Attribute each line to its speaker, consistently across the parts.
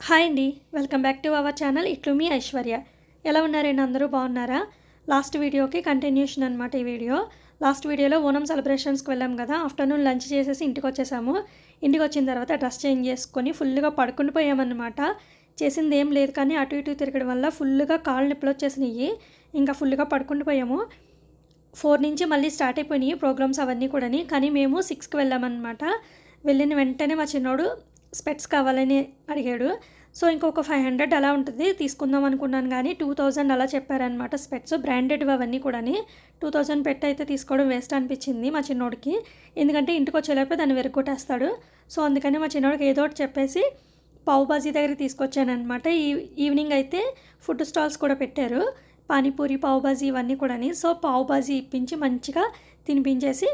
Speaker 1: Hi అండి. Welcome back to our channel ఇట్లు మీ ఐశ్వర్య. ఎలా ఉన్నారండి అందరూ? బాగున్నారా? లాస్ట్ వీడియోకి కంటిన్యూషన్ అనమాట ఈ వీడియో. లాస్ట్ వీడియోలో ఓనం సెలబ్రేషన్స్కి వెళ్ళాం కదా. ఆఫ్టర్నూన్ లంచ్ చేసేసి ఇంటికి వచ్చేసాము. ఇంటికి వచ్చిన తర్వాత డ్రెస్ చేంజ్ చేసుకొని ఫుల్గా పడుకుని పోయామన్నమాట. చేసింది ఏం లేదు కానీ అటు ఇటు తిరగడం వల్ల ఫుల్గా కాళ్ళు నొప్పులు వచ్చేసినాయి. ఇంకా ఫుల్గా పడుకుని పోయాము. ఫోర్ నుంచి మళ్ళీ స్టార్ట్ అయిపోయినాయి ప్రోగ్రామ్స్ అవన్నీ కూడాని. కానీ మేము సిక్స్కి వెళ్ళామన్నమాట. వెళ్ళిన వెంటనే మా చిన్నోడు స్పెట్స్ కావాలని అడిగాడు. సో ఇంకొక ఫైవ్ హండ్రెడ్ అలా ఉంటుంది. తీసుకుందాం అనుకున్నాను కానీ టూ థౌజండ్ అలా చెప్పారనమాట స్పెట్స్. బ్రాండెడ్ అవన్నీ కూడా టూ థౌజండ్ పెట్టి అయితే తీసుకోవడం వేస్ట్ అనిపించింది మా చిన్నోడికి. ఎందుకంటే ఇంటికి వచ్చేలోపే దాన్ని వెరుక్కొట్టేస్తాడు సో అందుకని మా చిన్నోడికి ఏదో ఒకటి చెప్పేసి పావు బాజీ దగ్గర తీసుకొచ్చానమాట ఈ ఈవినింగ్ అయితే ఫుడ్ స్టాల్స్ కూడా పెట్టారు. పానీపూరి పావు బాజీ ఇవన్నీ కూడాని. సో పావు బాజీ ఇప్పించి మంచిగా తినిపించేసి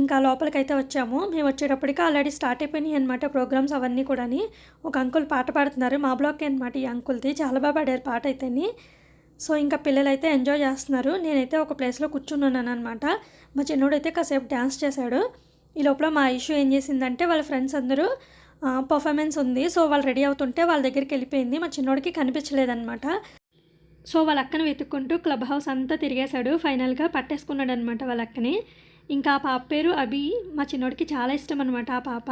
Speaker 1: ఇంకా లోపలికైతే వచ్చాము. మేము వచ్చేటప్పటికి ఆల్రెడీ స్టార్ట్ అయిపోయినాయి అనమాట ప్రోగ్రామ్స్ అవన్నీ కూడాని. ఒక అంకుల్ పాట పాడుతున్నారు. మా బ్లాక్ అనమాట ఈ అంకుల్ది చాలా బాగా పాడారు పాట అయితేని. సో ఇంకా పిల్లలు అయితే ఎంజాయ్ చేస్తున్నారు. నేనైతే ఒక ప్లేస్లో కూర్చున్నాను అనమాట మా చిన్నోడైతే కాసేపు డ్యాన్స్ చేశాడు. ఈ లోపల మా ఇష్యూ ఏం చేసిందంటే వాళ్ళ ఫ్రెండ్స్ అందరూ పర్ఫార్మెన్స్ ఉంది. సో వాళ్ళు రెడీ అవుతుంటే వాళ్ళ దగ్గరికి వెళ్ళిపోయింది. మా చిన్నోడికి కనిపించలేదన్నమాట. సో వాళ్ళ అక్కని వెతుక్కుంటూ క్లబ్ హౌస్ అంతా తిరిగేశాడు. ఫైనల్గా పట్టేసుకున్నాడు అనమాట వాళ్ళ అక్కని. ఇంకా ఆ పాప పేరు అభి. మా చిన్నోడికి చాలా ఇష్టం అనమాట ఆ పాప.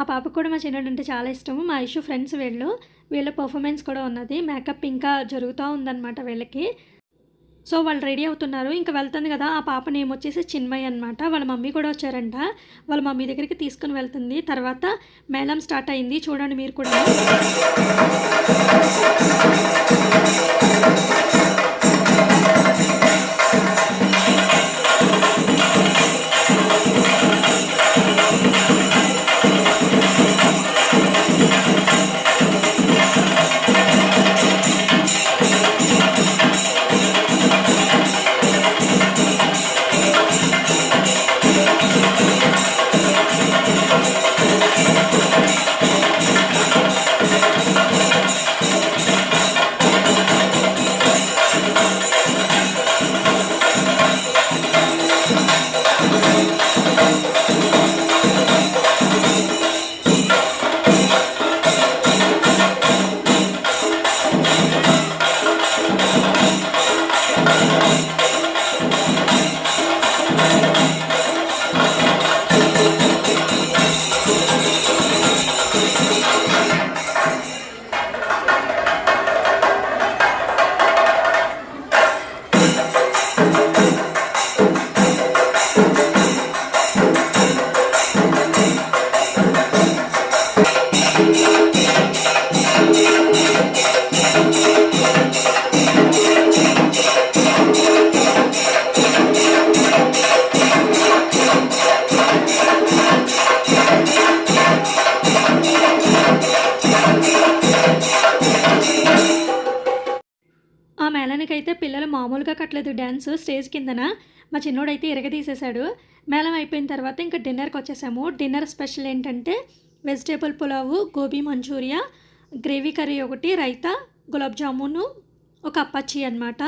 Speaker 1: ఆ పాపకు కూడా మా చిన్నోడు అంటే చాలా ఇష్టము. మా ఇష్యూ ఫ్రెండ్స్ వీళ్ళు. వీళ్ళ పర్ఫార్మెన్స్ కూడా ఉన్నది. మేకప్ ఇంకా జరుగుతూ ఉందన్నమాట వీళ్ళకి. సో వాళ్ళు రెడీ అవుతున్నారు. ఇంకా వెళ్తుంది కదా. ఆ పాప నేమ్ వచ్చేసి చిన్మయ్ అనమాట వాళ్ళ మమ్మీ కూడా వచ్చారంట. వాళ్ళ మమ్మీ దగ్గరికి తీసుకుని వెళ్తుంది. తర్వాత మేళం స్టార్ట్ అయింది. చూడండి మీరు కూడా. Thank you. ఆ పిల్లలు మామూలుగా కట్టలేదు. డ్యాన్స్ స్టేజ్ కిందన మా చిన్నోడైతే ఇరగదీసేశాడు మేళం అయిపోయిన తర్వాత ఇంకా డిన్నర్కి వచ్చేసాము. డిన్నర్ స్పెషల్ ఏంటంటే vegetable pulao gobi manchurian gravy curry ఒకటి రైతా గులాబ్ జామును ఒక అప్పచ్చి అనమాట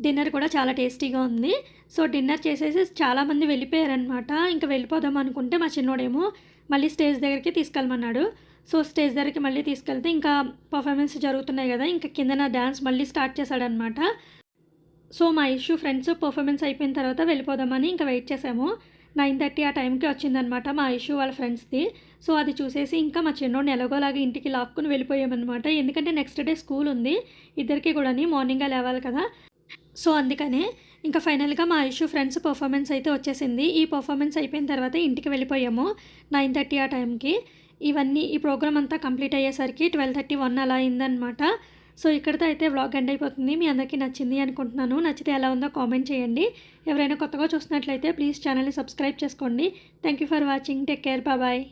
Speaker 1: డిన్నర్ కూడా చాలా టేస్టీగా ఉంది. సో డిన్నర్ చేసేసి చాలామంది వెళ్ళిపోయారనమాట ఇంకా వెళ్ళిపోదాం అనుకుంటే మా చిన్నోడేమో మళ్ళీ స్టేజ్ దగ్గరికి తీసుకెళ్ళమన్నాడు. సో స్టేజ్ దగ్గరికి మళ్ళీ తీసుకెళ్తే ఇంకా పర్ఫార్మెన్స్ జరుగుతున్నాయి కదా ఇంకా కిందన డ్యాన్స్ మళ్ళీ స్టార్ట్ చేశాడనమాట. సో మా ఇష్యూ ఫ్రెండ్స్ పర్ఫార్మెన్స్ అయిపోయిన తర్వాత వెళ్ళిపోదామని ఇంకా వెయిట్ చేసాము నైన్ థర్టీ ఆ టైంకి వచ్చిందనమాట మా ఇష్యూ వాళ్ళ ఫ్రెండ్స్ది సో అది చూసేసి ఇంకా మా చిన్నోడిని ఎలాగోలాగా ఇంటికి లాక్కుని వెళ్ళిపోయామన్నమాట ఎందుకంటే నెక్స్ట్ డే స్కూల్ ఉంది ఇద్దరికి కూడా మార్నింగ్గా లేవాలి కదా. సో అందుకనే ఇంకా ఫైనల్గా మా ఇష్యూ ఫ్రెండ్స్ పర్ఫార్మెన్స్ అయితే వచ్చేసింది. ఈ పర్ఫార్మెన్స్ అయిపోయిన తర్వాత ఇంటికి వెళ్ళిపోయాము నైన్ థర్టీ ఆ టైంకి ఇవన్నీ ఈ ప్రోగ్రామ్ అంతా కంప్లీట్ అయ్యేసరికి ట్వెల్వ్ థర్టీ వన్ అలా అయిందనమాట సో ఇక్కడితో అయితే వ్లాగ్ ఎండ్ అయిపోతుంది. మీ అందరికీ నచ్చింది అనుకుంటున్నాను. నచ్చితే ఎలా ఉందో కామెంట్ చేయండి. ఎవరైనా కొత్తగా చూసినట్లయితే ప్లీజ్ ఛానల్ని సబ్స్క్రైబ్ చేసుకోండి. Thank you for watching. Take care. Bye.